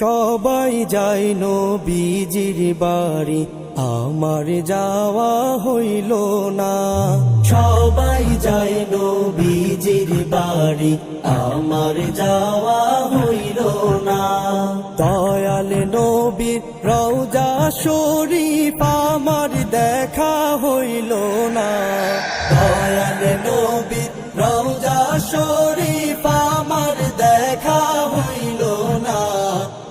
সবাই যায় নবীজির বাড়ি, আমার যাওয়া হইল না। সবাই যায় নবীজির বাড়ি, আমার যাওয়া হইল না। দয়াল নবীর রওজা শরীফ আমার দেখা হইল না। দয়াল নবীর রওজা শরীফ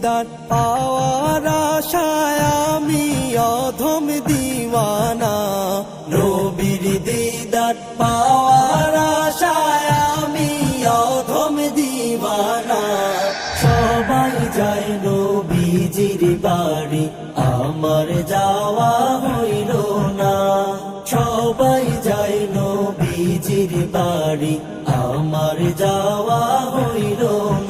দিদার পাওয়ার আশায় আমি অধম দিওয়ানা। নবীর দিদার পাওয়ার আশায় আমি অধম দিওয়ানা। সবাই যায় নবীজির বাড়ি, আমার যাওয়া হইল না। সবাই যায় নবীজির বাড়ি, আমার যাওয়া হইল না।